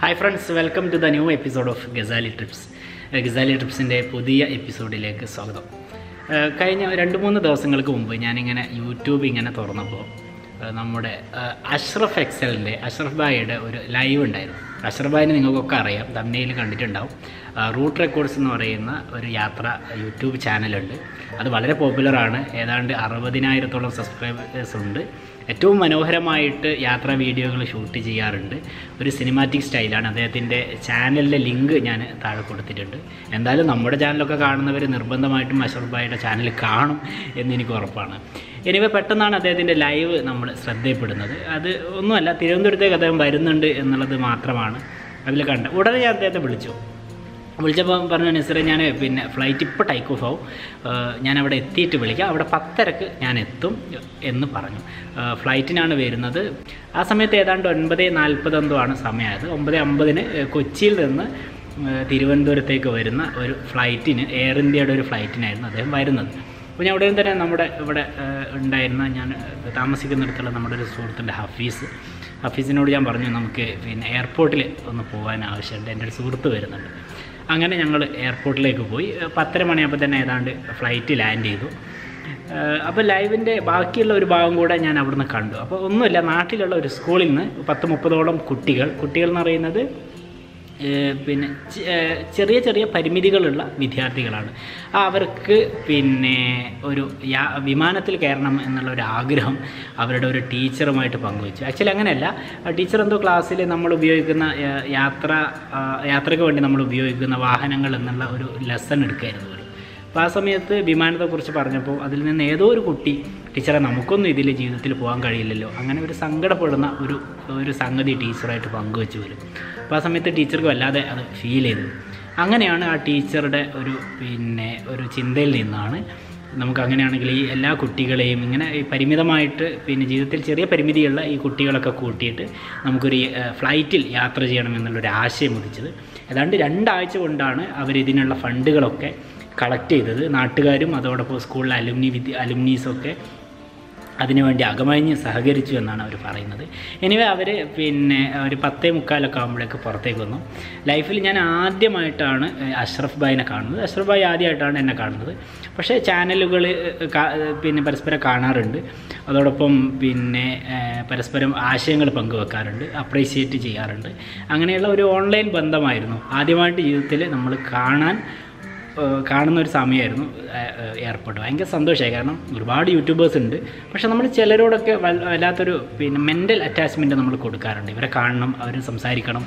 Hi friends welcome to the new episode of Gazali trips Gazali ട്രിപ്സിന്റെ പുതിയ എപ്പിസോഡിലേക്ക് സ്വാഗതം. കഴിഞ്ഞ രണ്ട് മൂന്ന് ദിവസങ്ങൾക്ക് മുമ്പ് ഞാനിങ്ങനെ യൂട്യൂബ് ഇങ്ങനെ തുറന്നപ്പോൾ നമ്മുടെ അഷ്റഫ് എക്സലിന്റെ അഷ്റഫ് ബായിയുടെ ഒരു ലൈവ് ഉണ്ടായിരുന്നു. അഷ്റഫ് ബായിനെ നിങ്ങൾക്കൊക്കെ അറിയാം തമ്മിയിൽ കണ്ടിട്ടുണ്ടാവും. റൂട്ട് റെക്കോർഡ്സ് എന്ന് പറയുന്ന ഒരു യാത്ര യൂട്യൂബ് ചാനലുണ്ട്. അത് വളരെ പോപ്പുലറാണ് ഏതാണ്ട് അറുപതിനായിരത്തോളം സബ്സ്ക്രൈബേഴ്സ് ഉണ്ട്. ഏറ്റവും മനോഹരമായിട്ട് യാത്രാ വീഡിയോകൾ ഷൂട്ട് ചെയ്യാറുണ്ട്. ഒരു സിനിമാറ്റിക് സ്റ്റൈലാണ് അദ്ദേഹത്തിന്റെ ചാനലിന്റെ ലിങ്ക് ഞാൻ താഴെ കൊടുത്തിട്ടുണ്ട്. എന്തായാലും നമ്മുടെ ചാനലൊക്കെ കാണുന്നവർ നിർബന്ധമായിട്ടും അഷറഫ് ഭായിയുടെ ചാനൽ കാണും എന്ന് എനിക്ക് ഉറപ്പാണ്. എനിവേ പെട്ടെന്നാണ് അദ്ദേഹത്തിന്റെ ലൈവ് നമ്മൾ ശ്രദ്ധയപ്പെടുന്നത് അത് ഒന്നുമല്ല തിരുവനന്തപുരത്തേക്ക് അദ്ദേഹം വരുന്നുണ്ട് എന്നുള്ളത് മാത്രമാണ്. അതിൽ കണ്ട ഉടനെ ഞാൻ അദ്ദേഹത്തെ വിളിച്ചു. വിളിച്ചപ്പോൾ പറഞ്ഞു നിസറെ ഞാൻ പിന്നെ ഫ്ലൈറ്റ് ഇപ്പോൾ ടൈക്ക് ഓഫ് ആവും. ഞാൻ അവിടെ എത്തിയിട്ട് വിളിക്കാം. അവിടെ പത്തരക്ക് ഞാൻ എത്തും എന്ന് പറഞ്ഞു. ഫ്ലൈറ്റിനാണ് വരുന്നത്. ആ സമയത്ത് ഏതാണ്ട് ഒൻപത് നാൽപ്പതെന്തോ ആണ് സമയമായത് ഒമ്പത് അമ്പതിന് കൊച്ചിയിൽ നിന്ന് തിരുവനന്തപുരത്തേക്ക് വരുന്ന ഒരു ഫ്ലൈറ്റിന് എയർ ഇന്ത്യയുടെ ഒരു ഫ്ലൈറ്റിനായിരുന്നു അദ്ദേഹം വരുന്നത്. അപ്പോൾ ഞാൻ ഉടനെ തന്നെ നമ്മുടെ ഇവിടെ ഉണ്ടായിരുന്ന ഞാൻ താമസിക്കുന്നിടത്തുള്ള നമ്മുടെ ഒരു സുഹൃത്തിന്റെ ഹഫീസ്. ഹഫീസിനോട് ഞാൻ പറഞ്ഞു നമുക്ക് പിന്നെ എയർപോർട്ടിൽ ഒന്ന് പോകാൻ ആവശ്യമുണ്ട്. എന്റെ ഒരു സുഹൃത്ത് വരുന്നുണ്ട്. അങ്ങനെ ഞങ്ങൾ എയർപോർട്ടിലേക്ക് പോയി. പത്തര മണിയാകുമ്പോൾ തന്നെ ഏതാണ്ട് ഫ്ലൈറ്റ് ലാൻഡ് ചെയ്തു. അപ്പോൾ ലൈവിന്റെ ബാക്കിയുള്ള ഒരു ഭാഗം കൂടെ ഞാൻ അവിടുന്ന് കണ്ടു. അപ്പോൾ ഒന്നുമില്ല നാട്ടിലുള്ള ഒരു സ്കൂളിൽ നിന്ന് പത്ത് മുപ്പതോളം കുട്ടികൾ കുട്ടികൾ എന്ന് പറയുന്നത് പിന്നെ ചെറിയ ചെറിയ പരിമിതികളുള്ള വിദ്യാർത്ഥികളാണ്. അവർക്ക് പിന്നെ ഒരു യാ വിമാനത്തിൽ കയറണം എന്നുള്ള ഒരു ആഗ്രഹം അവരുടെ ഒരു ടീച്ചറുമായിട്ട് പങ്കുവച്ചു. ആക്ച്വലി അങ്ങനെയല്ല. ടീച്ചർ എന്തോ ക്ലാസ്സിൽ നമ്മൾ ഉപയോഗിക്കുന്ന യാത്ര യാത്രയ്ക്ക് വേണ്ടി നമ്മൾ ഉപയോഗിക്കുന്ന വാഹനങ്ങൾ എന്നുള്ള ഒരു ലെസൺ എടുക്കായിരുന്നു. അപ്പോൾ ആ സമയത്ത് വിമാനത്തെക്കുറിച്ച് പറഞ്ഞപ്പോൾ അതിൽ നിന്ന് ഏതോ ഒരു കുട്ടി ടീച്ചറെ നമുക്കൊന്നും ഇതിൽ ജീവിതത്തിൽ പോകാൻ കഴിയില്ലല്ലോ. അങ്ങനെ ഒരു സങ്കടപ്പെടുന്ന ഒരു ഒരു സംഗതി ടീച്ചറായിട്ട് പങ്കുവെച്ച് വരും അപ്പോൾ ആ സമയത്ത് ടീച്ചർക്ക് വല്ലാതെ അത് ഫീൽ ചെയ്തു. അങ്ങനെയാണ് ആ ടീച്ചറുടെ ഒരു പിന്നെ ഒരു ചിന്തയിൽ നിന്നാണ് നമുക്ക് അങ്ങനെയാണെങ്കിൽ ഈ എല്ലാ കുട്ടികളെയും ഇങ്ങനെ പരിമിതമായിട്ട് പിന്നെ ജീവിതത്തിൽ ചെറിയ പരിമിതിയുള്ള ഈ കുട്ടികളൊക്കെ കൂട്ടിയിട്ട് നമുക്കൊരു ഫ്ലൈറ്റിൽ യാത്ര ചെയ്യണമെന്നുള്ളൊരു ആശയം ഉദിച്ചത്. ഏതാണ്ട് രണ്ടാഴ്ച കൊണ്ടാണ് അവരിതിനുള്ള ഫണ്ടുകളൊക്കെ കളക്ട് ചെയ്തത്. നാട്ടുകാരും അതോടൊപ്പം സ്കൂളിലെ അലുമിനി വിദ്യ അലുമിനീസൊക്കെ അതിനുവേണ്ടി അകമഴിഞ്ഞ് സഹകരിച്ചു എന്നാണ് അവർ പറയുന്നത്. എനിവേ അവർ പിന്നെ ഒരു പത്തേ മുക്കാലൊക്കെ ആകുമ്പോഴേക്ക് പുറത്തേക്ക് വന്നു. ലൈഫിൽ ഞാൻ ആദ്യമായിട്ടാണ് അഷ്റഫ് ഭായിനെ കാണുന്നത്. അഷ്റഫ് ഭായി ആദ്യമായിട്ടാണ് എന്നെ കാണുന്നത്. പക്ഷേ ചാനലുകൾ പിന്നെ പരസ്പരം കാണാറുണ്ട്. അതോടൊപ്പം പിന്നെ പരസ്പരം ആശയങ്ങൾ പങ്കുവെക്കാറുണ്ട്. അപ്രീഷിയേറ്റ് ചെയ്യാറുണ്ട്. അങ്ങനെയുള്ള ഒരു ഓൺലൈൻ ബന്ധമായിരുന്നു. ആദ്യമായിട്ട് ജീവിതത്തിൽ നമ്മൾ കാണാൻ കാണുന്ന ഒരു സമയമായിരുന്നു. എയർപോർട്ട്. ഭയങ്കര സന്തോഷമായി. കാരണം ഒരുപാട് യൂട്യൂബേഴ്സ് ഉണ്ട്. പക്ഷേ നമ്മൾ ചിലരോടൊക്കെ വല്ലാത്തൊരു പിന്നെ മെന്റൽ അറ്റാച്ച്മെന്റ് നമ്മൾ കൊടുക്കാറുണ്ട്. ഇവരെ കാണണം അവർ സംസാരിക്കണം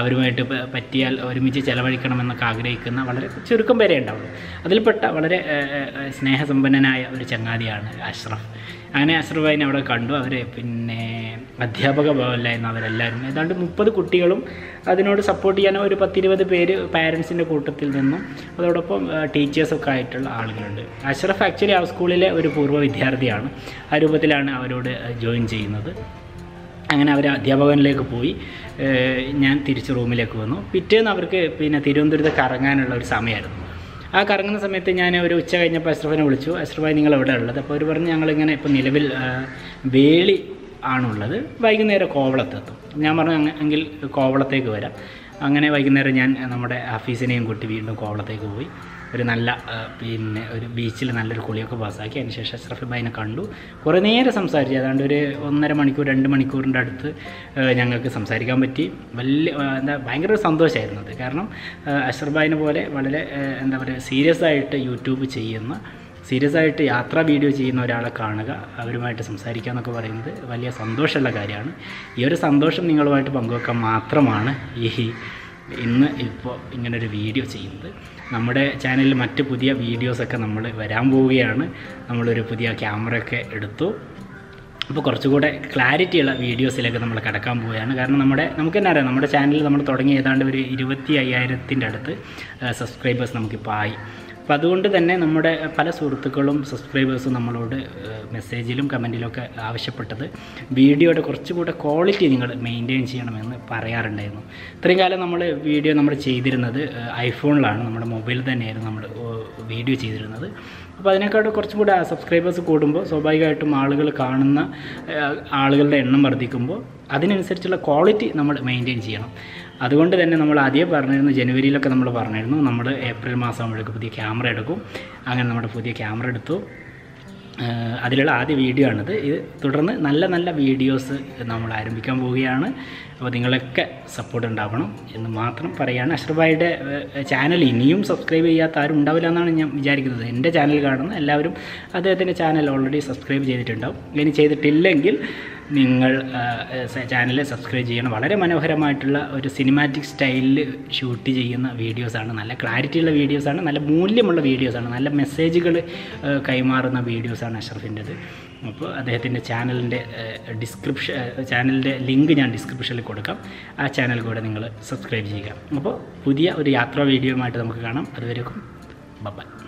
അവരുമായിട്ട് പറ്റിയാൽ ഒരുമിച്ച് ചിലവഴിക്കണം എന്നൊക്കെ ആഗ്രഹിക്കുന്ന വളരെ ചുരുക്കം പേരെ ഉണ്ടാവുള്ളൂ. അതിൽപ്പെട്ട വളരെ സ്നേഹസമ്പന്നനായ ഒരു ചങ്ങാതിയാണ് അഷ്റഫ്. അങ്ങനെ അഷ്റഫ് അവിടെ കണ്ടു. അവരെ പിന്നെ അധ്യാപക ഭവനിലായിരുന്നു അവരെല്ലാവരും ഏതാണ്ട് മുപ്പത് കുട്ടികളും അതിനോട് സപ്പോർട്ട് ചെയ്യാൻ ഒരു പത്തിരുപത് പേര് പാരൻസിന്റെ കൂട്ടത്തിൽ നിന്നും അതോടൊപ്പം ടീച്ചേഴ്സൊക്കെ ആയിട്ടുള്ള ആളുകളുണ്ട്. അഷ്റഫ് ആക്ച്വലി ആ സ്കൂളിലെ ഒരു പൂർവ വിദ്യാർത്ഥിയാണ്. ആ രൂപത്തിലാണ് അവരോട് ജോയിൻ ചെയ്യുന്നത്. അങ്ങനെ അവർ അധ്യാപകനിലേക്ക് പോയി. ഞാൻ തിരിച്ച് റൂമിലേക്ക് വന്നു. പിറ്റേന്ന് അവർക്ക് പിന്നെ തിരുവനന്തപുരത്ത് കറങ്ങാനുള്ള ഒരു സമയമായിരുന്നു. ആ കറങ്ങുന്ന സമയത്ത് ഞാൻ ഒരു ഉച്ച കഴിഞ്ഞപ്പോൾ അഷ്റഫിനെ വിളിച്ചു. അഷ്റഫായി നിങ്ങൾ എവിടെ ഉള്ളത്? അപ്പോൾ അവർ പറഞ്ഞ് ഞങ്ങളിങ്ങനെ ഇപ്പോൾ നിലവിൽ വേളി ആണുള്ളത്. വൈകുന്നേരം കോവളത്തെത്തും. ഞാൻ പറഞ്ഞു "അങ്ങ- എങ്കിൽ കോവളത്തേക്ക് വരാം. അങ്ങനെ വൈകുന്നേരം ഞാൻ നമ്മുടെ ഹഫീസിനെയും കൂട്ടി വീണ്ടും കോവളത്തേക്ക് പോയി. ഒരു നല്ല പിന്നെ ഒരു ബീച്ചിൽ നല്ലൊരു കുളിയൊക്കെ പാസ്സാക്കി. അതിന് ശേഷം അഷ്റഫ് ഭായിനെ കണ്ടു. കുറേ നേരം സംസാരിച്ചു. ഏതാണ്ട് ഒരു ഒന്നര മണിക്കൂർ രണ്ട് മണിക്കൂറിന്റെ അടുത്ത് ഞങ്ങൾക്ക് സംസാരിക്കാൻ പറ്റി. വലിയ എന്താ ഭയങ്കര ഒരു സന്തോഷമായിരുന്നു അത്. കാരണം അഷ്റഫ് ഭായിനെ പോലെ വളരെ എന്താ പറയുക സീരിയസ് ആയിട്ട് യൂട്യൂബ് ചെയ്യുന്ന സീരിയസ് ആയിട്ട് യാത്രാ വീഡിയോ ചെയ്യുന്ന ഒരാളെ കാണുക അവരുമായിട്ട് സംസാരിക്കുക എന്നൊക്കെ പറയുന്നത് വലിയ സന്തോഷമുള്ള കാര്യമാണ്. ഈ ഒരു സന്തോഷം നിങ്ങളുമായിട്ട് പങ്കുവെക്കാൻ മാത്രമാണ് ഈ ഇന്ന് ഇപ്പോൾ ഇങ്ങനൊരു വീഡിയോ ചെയ്യുന്നത്. നമ്മുടെ ചാനലിൽ മറ്റ് പുതിയ വീഡിയോസൊക്കെ നമ്മൾ വരാൻ പോവുകയാണ്. നമ്മളൊരു പുതിയ ക്യാമറയൊക്കെ എടുത്തു. അപ്പോൾ കുറച്ചുകൂടെ ക്ലാരിറ്റിയുള്ള വീഡിയോസിലേക്ക് നമ്മൾ കിടക്കാൻ പോവുകയാണ്. കാരണം നമ്മുടെ നമുക്ക് തന്നെ അറിയാം നമ്മുടെ ചാനൽ നമ്മൾ തുടങ്ങി ഏതാണ്ട് ഒരു ഇരുപത്തി അയ്യായിരത്തിന്റെ അടുത്ത് സബ്സ്ക്രൈബേഴ്സ് നമുക്കിപ്പോൾ ആയി. അപ്പോൾ അതുകൊണ്ട് തന്നെ നമ്മുടെ പല സുഹൃത്തുക്കളും സബ്സ്ക്രൈബേഴ്സും നമ്മളോട് മെസ്സേജിലും കമന്റിലൊക്കെ ആവശ്യപ്പെട്ടത് വീഡിയോയുടെ കുറച്ചുകൂടെ ക്വാളിറ്റി നിങ്ങൾ മെയിന്റെയിൻ ചെയ്യണമെന്ന് പറയാറുണ്ടായിരുന്നു. ഇത്രയും കാലം നമ്മൾ വീഡിയോ നമ്മൾ ചെയ്തിരുന്നത് ഐഫോണിലാണ് നമ്മുടെ മൊബൈൽ തന്നെയായിരുന്നു നമ്മൾ വീഡിയോ ചെയ്തിരുന്നത്. അപ്പോൾ അതിനേക്കാട്ട് കുറച്ചും കൂടെ സബ്സ്ക്രൈബേഴ്സ് കൂടുമ്പോൾ സ്വാഭാവികമായിട്ടും ആളുകൾ കാണുന്ന ആളുകളുടെ എണ്ണം വർദ്ധിക്കുമ്പോൾ അതിനനുസരിച്ചുള്ള ക്വാളിറ്റി നമ്മൾ മെയിന്റെയിൻ ചെയ്യണം. അതുകൊണ്ട് തന്നെ നമ്മൾ ആദ്യം പറഞ്ഞിരുന്നു ജനുവരിയിലൊക്കെ നമ്മൾ പറഞ്ഞിരുന്നു നമ്മൾ ഏപ്രിൽ മാസം ആകുമ്പോഴേക്ക് പുതിയ ക്യാമറ എടുക്കും. അങ്ങനെ നമ്മുടെ പുതിയ ക്യാമറ എടുത്തു. അതിലുള്ള ആദ്യ വീഡിയോ ആണിത്. ഇത് തുടർന്ന് നല്ല നല്ല വീഡിയോസ് നമ്മൾ ആരംഭിക്കാൻ പോവുകയാണ്. അപ്പോൾ നിങ്ങളൊക്കെ സപ്പോർട്ട് ഉണ്ടാവണം എന്ന് മാത്രം പറയുകയാണ് അഷ്റഫായിയുടെ ചാനൽ ഇനിയും സബ്സ്ക്രൈബ് ചെയ്യാത്ത ആരും ഉണ്ടാവില്ല എന്നാണ് ഞാൻ വിചാരിക്കുന്നത്. എന്റെ ചാനൽ കാണുന്ന എല്ലാവരും അദ്ദേഹത്തിന്റെ ചാനൽ ഓൾറെഡി സബ്സ്ക്രൈബ് ചെയ്തിട്ടുണ്ടാവും. ഇനി ചെയ്തിട്ടില്ലെങ്കിൽ നിങ്ങൾ ചാനൽ സബ്സ്ക്രൈബ് ചെയ്യണം. വളരെ മനോഹരമായിട്ടുള്ള ഒരു സിനിമാറ്റിക് സ്റ്റൈലിൽ ഷൂട്ട് ചെയ്യുന്ന വീഡിയോസാണ് നല്ല ക്ലാരിറ്റിയുള്ള വീഡിയോസാണ് നല്ല മൂല്യമുള്ള വീഡിയോസാണ് നല്ല മെസ്സേജുകൾ കൈമാറുന്ന വീഡിയോസാണ് അഷറഫിന്റെത്. അപ്പോൾ അദ്ദേഹത്തിന്റെ ചാനലിന്റെ ഡിസ്ക്രിപ്ഷൻ ചാനലിന്റെ ലിങ്ക് ഞാൻ ഡിസ്ക്രിപ്ഷനിൽ കൊടുക്കാം. ആ ചാനൽ കൂടെ നിങ്ങൾ സബ്സ്ക്രൈബ് ചെയ്യുക. അപ്പോൾ പുതിയ ഒരു യാത്രാ വീഡിയോയുമായിട്ട് നമുക്ക് കാണാം. അതുവരെയും ബൈ